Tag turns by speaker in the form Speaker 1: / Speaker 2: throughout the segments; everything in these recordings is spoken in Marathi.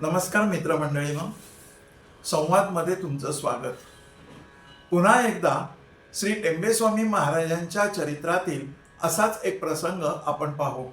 Speaker 1: नमस्कार मित्रमंडळीनं संवादमध्ये तुमचं स्वागत. पुन्हा एकदा श्री टेंबेस्वामी महाराजांच्या चरित्रातील असाच एक प्रसंग आपण पाहू.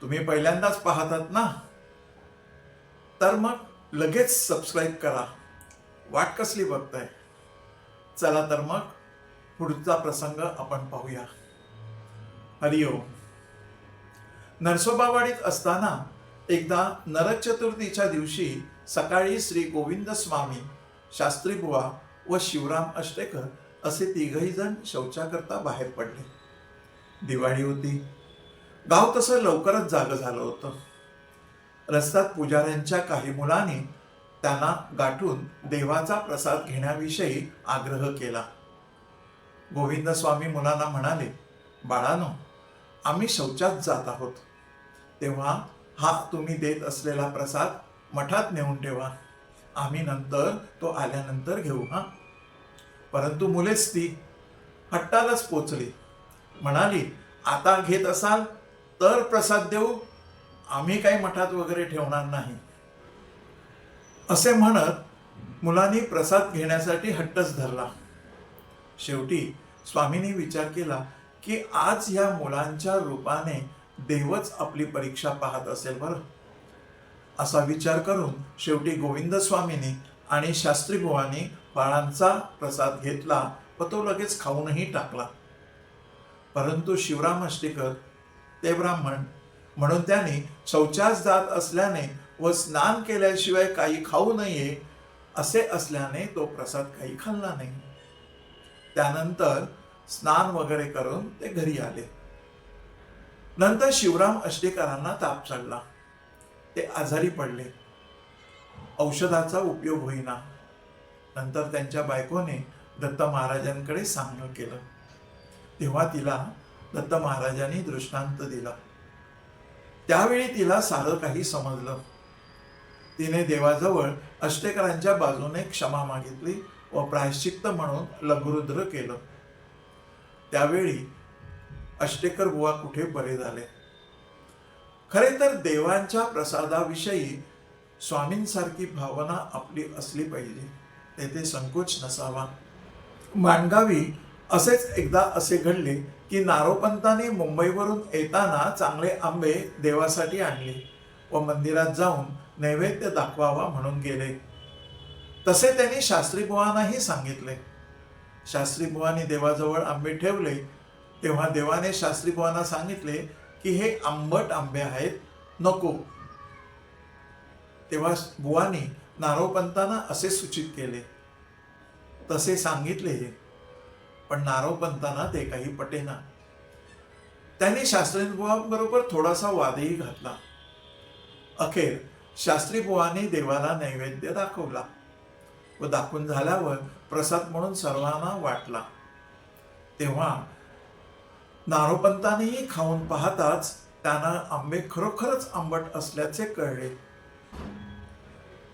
Speaker 1: तुम्ही पहिल्यांदाच पाहतात ना? तर मग लगेच सबस्क्राईब करा. वाट कसली बघताय? चला तर मग पुढचा प्रसंग आपण पाहूया. हरिओम. नरसोबावाडीत असताना एकदा नरक चतुर्थीच्या दिवशी सकाळी श्री गोविंद स्वामी शास्त्री बुवा व शिवराम अष्टेकर असे तिघही जण शौचाकरता बाहेर पडले. दिवाळी होती. गाव तसं लवकरच जागं झालं होतं. रस्त्यात पुजाऱ्यांच्या काही मुलांनी त्यांना गाठून देवाचा प्रसाद घेण्याविषयी आग्रह केला. गोविंद स्वामी मुलांना म्हणाले बाळानो आम्ही शौचात जात आहोत. तेव्हा हा तुम्ही देत असलेला प्रसाद मठात नेऊन ठेवा. आम्ही नंतर तो आल्यानंतर घेऊ हा? परंतु मुलेच ती हट्टालाच पोचली. म्हणाली आता घेत असाल तर प्रसाद देऊ. आम्ही काही मठात वगैरे ठेवणार नाही. असे म्हणत मुलांनी प्रसाद घेण्यासाठी हट्टच धरला. शेवटी स्वामींनी विचार केला की आज या मुलांच्या रूपाने देवच आपली परीक्षा पाहत असेल बरं. असा विचार करून शेवटी गोविंद स्वामींनी आणि शास्त्रीबुवांनी बाळांचा प्रसाद घेतला व तो लगेच खाऊनही टाकला. परंतु शिवराम अष्टीकर ते ब्राह्मण म्हणून त्यांनी शौचास जात असल्याने व स्नान केल्याशिवाय काही खाऊ नये असे असल्याने तो प्रसाद काही खाल्ला नाही. त्यानंतर स्नान वगैरे करून ते घरी आले. नंतर शिवराम अष्टेकरांना ताप चढला. ते आजारी पडले. औषधाचा उपयोग होईना. नंतर त्यांच्या बायकोने दत्त महाराजांकडे सांगणं केलं. तेव्हा तिला दत्त महाराजांनी दृष्टांत दिला. त्यावेळी तिला सारं काही समजलं. तिने देवाजवळ अष्टेकरांच्या बाजूने क्षमा मागितली व प्रायश्चित्त म्हणून लघुरुद्र केलं. त्यावेळी अष्टेकर बुवा कुठे बरे झाले? खरे तर देवांच्या प्रसादाविषयी स्वामींसारखी भावना आपली असली पाहिजे तेथे संकोच नसावा. माणगावी असेच एकदा असे घडले की नारोपंतांनी मुंबईवरून येताना चांगले आंबे देवासाठी आणले व मंदिरात जाऊन नैवेद्य दाखवावा म्हणून गेले. तसे त्यांनी शास्त्री बुवांनाही सांगितले. शास्त्री बुवांनी देवाजवळ आंबे ठेवले तेव्हा देवाने शास्त्री बुवांना सांगितले की हे आंबट आंबे आहेत नको. तेव्हा बुवानी नारोपंतांना असे सूचित केले. तसे सांगितले पण नारोपंतांना ते काही पटेना. त्यांनी शास्त्री बुवांबरोबर थोडासा वादही घातला. अखेर शास्त्री बुवांनी देवाला नैवेद्य दाखवला व दाखवून झाल्यावर प्रसाद म्हणून सर्वांना वाटला. तेव्हा नारोपंतांनीही खाऊन पाहताच त्यांना आंबे खरोखरच आंबट असल्याचे कळले.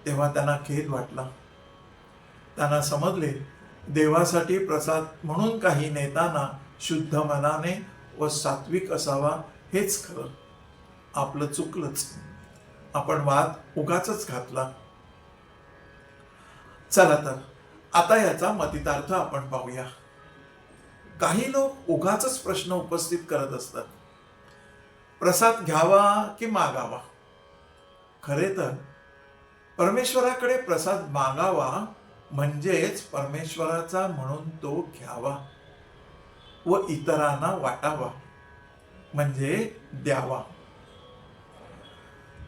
Speaker 1: तेव्हा त्यांना खेद वाटला. त्यांना समजले देवासाठी प्रसाद म्हणून काही नेताना शुद्ध मनाने व सात्विक असावा हेच खरं. आपलं चुकलंच. आपण वाद उगाच घातला. चला तर आता याचा मतितार्थ आपण पाहूया. काही लोक उगाच प्रश्न उपस्थित करत असतात. प्रसाद घ्यावा की मागावा? खरे तर परमेश्वराकडे प्रसाद मागावा म्हणजेच परमेश्वराचा म्हणून तो घ्यावा व इतरांना वाटावा म्हणजे द्यावा.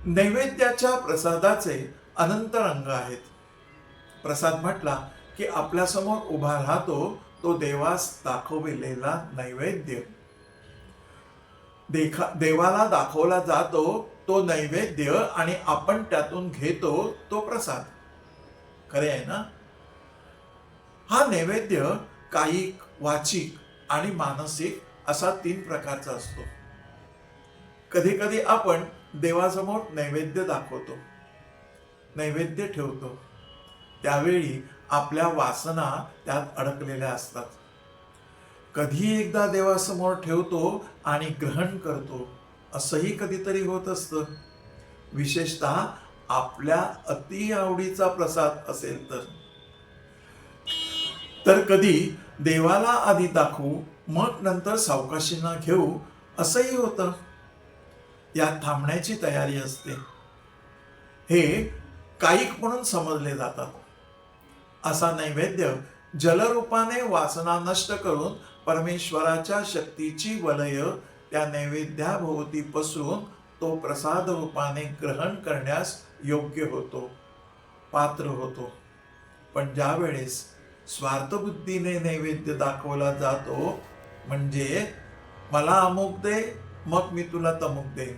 Speaker 1: नैवेद्याच्या प्रसादाचे अनंत रंग आहेत. प्रसाद म्हटला की आपल्यासमोर उभा राहतो तो देवास दाखविलेला नैवेद्य. देखा देवाला दाखवला जातो तो नैवेद्य आणि आपण त्यातून घेतो तो प्रसाद. खरे आहे ना? हा नैवेद्य कायिक वाचिक आणि मानसिक असा तीन प्रकारचा असतो. कधी कधी आपण देवासमोर नैवेद्य दाखवतो. नैवेद्य ठेवतो. त्यावेळी आपल्या वासना त्यात अडकलेल्या असतात. कधी एकदा देवासमोर ठेवतो आणि ग्रहण करतो असंही कधीतरी होत असतं. विशेषतः आपल्या अति आवडीचा प्रसाद असेल तर. तर कधी देवाला आधी दाखवू मग नंतर सावकाशींना घेऊ असंही होतं. यात थांबण्याची तयारी असते. हे कायिक म्हणून समजले जातात. असा नैवेद्य जलरूपाने वासना नष्ट करून परमेश्वराच्या शक्तीची वलय त्या नैवेद्याभोवती पसरून तो प्रसाद रूपाने ग्रहण करण्यास योग्य होतो पात्र होतो. पण ज्या वेळेस स्वार्थबुद्धीने नैवेद्य दाखवला जातो म्हणजे मला अमुक दे मग मी तुला तमुक देईन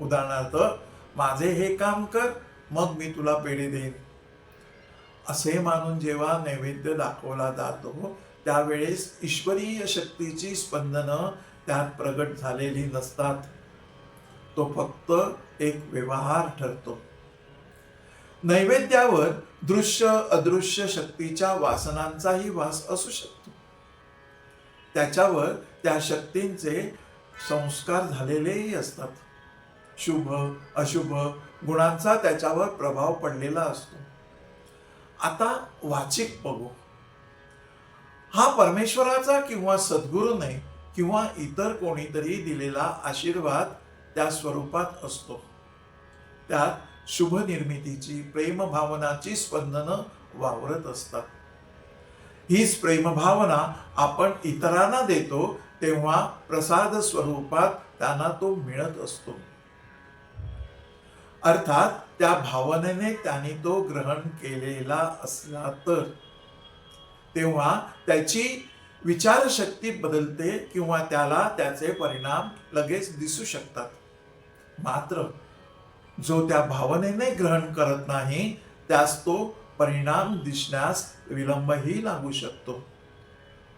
Speaker 1: उदाहरणार्थ माझे हे काम कर मग मी तुला पेढे देईन. असे मानून जेव्हा नैवेद्य दाखवला जातो त्यावेळेस ईश्वरीय शक्तीची स्पंदनं त्यात प्रगट झालेली नसतात. तो फक्त एक व्यवहार ठरतो. नैवेद्यावर दृश्य अदृश्य शक्तीच्या वासनांचाही वास असू शकतो. त्याच्यावर त्या शक्तींचे संस्कार झालेलेही असतात. शुभ अशुभ गुणांचा त्याच्यावर प्रभाव पडलेला असतो. आता वाचिक बघू. हा परमेश्वराचा किंवा सद्गुरूने किंवा इतर कोणीतरी दिलेला आशीर्वाद त्या स्वरूपात असतो. त्यात शुभ निर्मितीची प्रेम भावनाची स्पंदनं वावरत असतात. हीच प्रेम भावना आपण इतरांना देतो तेव्हा प्रसाद स्वरूपात त्यांना तो मिळत असतो. अर्थात त्या भावनेने त्याने तो ग्रहण केलेला असला तर. तेव्हा त्याची विचारशक्ती बदलते किंवा त्याला त्याचे परिणाम लगेच दिसू शकतात. मात्र जो त्या भावनेने ग्रहण करत नाही त्यास तो परिणाम दिसण्यास विलंबही लागू शकतो.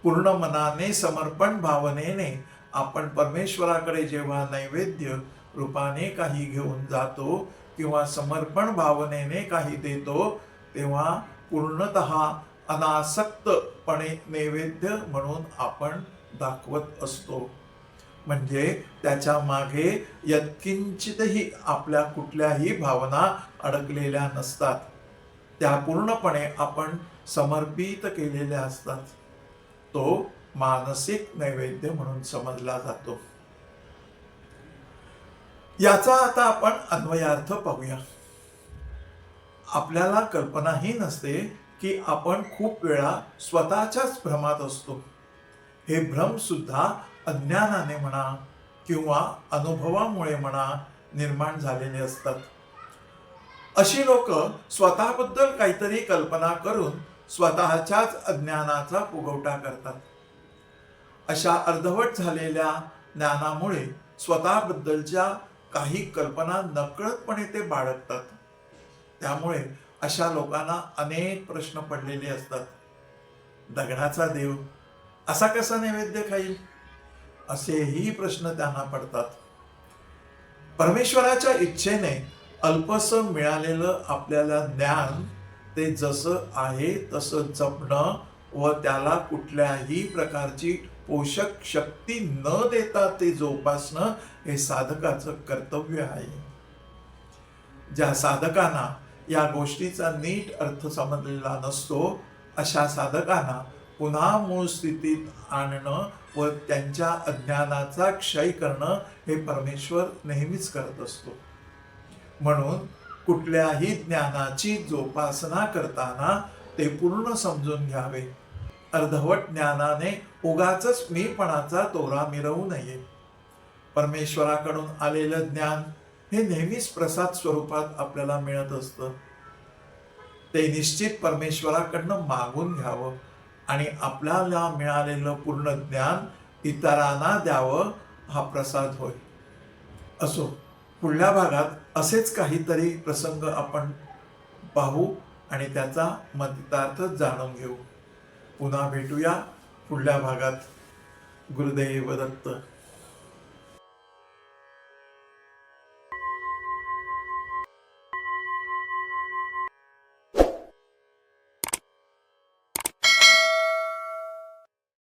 Speaker 1: पूर्ण मनाने समर्पण भावनेने आपण परमेश्वराकडे जेव्हा नैवेद्य रूपाने काही घेऊन जातो किंवा समर्पण भावनेने काही देतो तेव्हा पूर्णत अनासक्तपणे नैवेद्य म्हणून आपण दाखवत असतो. म्हणजे त्याच्यामागे यत्किंचितही आपल्या कुठल्याही भावना अडकलेल्या नसतात. त्या पूर्णपणे आपण समर्पित केलेल्या असतात. तो मानसिक नैवेद्य म्हणून समजला जातो. याचा आता आपण अन्वयार्थ पाहूया. आपल्याला कल्पनाही नसते की आपण खूप वेळा स्वतःच्याच भ्रमात असतो. हे भ्रम सुद्धा अज्ञानाने म्हणा किंवा अनुभवामुळे म्हणा निर्माण झालेले असतात. अशी लोक स्वतःबद्दल काहीतरी कल्पना करून स्वतःच्याच अज्ञानाचा फुगवटा करतात. अशा अर्धवट झालेल्या ज्ञानामुळे स्वतःबद्दलच्या काही कल्पना नकळतपणे ते बाळगतात. त्यामुळे अशा लोकांना अनेक प्रश्न पडलेले असतात. दगडाचा देव असा कसा नैवेद्य खाईल? असेही प्रश्न त्यांना पडतात. परमेश्वराच्या इच्छेने अल्पस मिळालेलं आपल्याला ज्ञान ते जसं आहे तसं जपणं व त्याला कुठल्याही प्रकारची पोषक शक्ती न देता ते जोपासणं हे साधकाचं कर्तव्य आहे. ज्या साधकांना या गोष्टीचा नीट अर्थ समजलेला नसतो अशा साधकांना पुन्हा मूळ स्थितीत आणणं व त्यांच्या अज्ञानाचा क्षय करणं हे परमेश्वर नेहमीच करत असतो. म्हणून कुठल्याही ज्ञानाची जोपासना करताना ते पूर्ण समजून घ्यावे. अर्धवट ज्ञानाने उगाच मीपणाचा तोरा मिरवू नये. परमेश्वराकडून आलेलं ज्ञान हे नेहमीच प्रसाद स्वरूपात आपल्याला मिळत असतं. ते निश्चित परमेश्वराकडनं मागून घ्यावं आणि आपल्याला मिळालेलं पूर्ण ज्ञान इतरांना द्यावं हा प्रसाद होय. असो पुढल्या भागात असेच काहीतरी प्रसंग आपण पाहू आणि त्याचा मतितार्थ जाणून घेऊ. पुन्हा भेटूया पुढल्या भागात. गुरुदैव दत्त.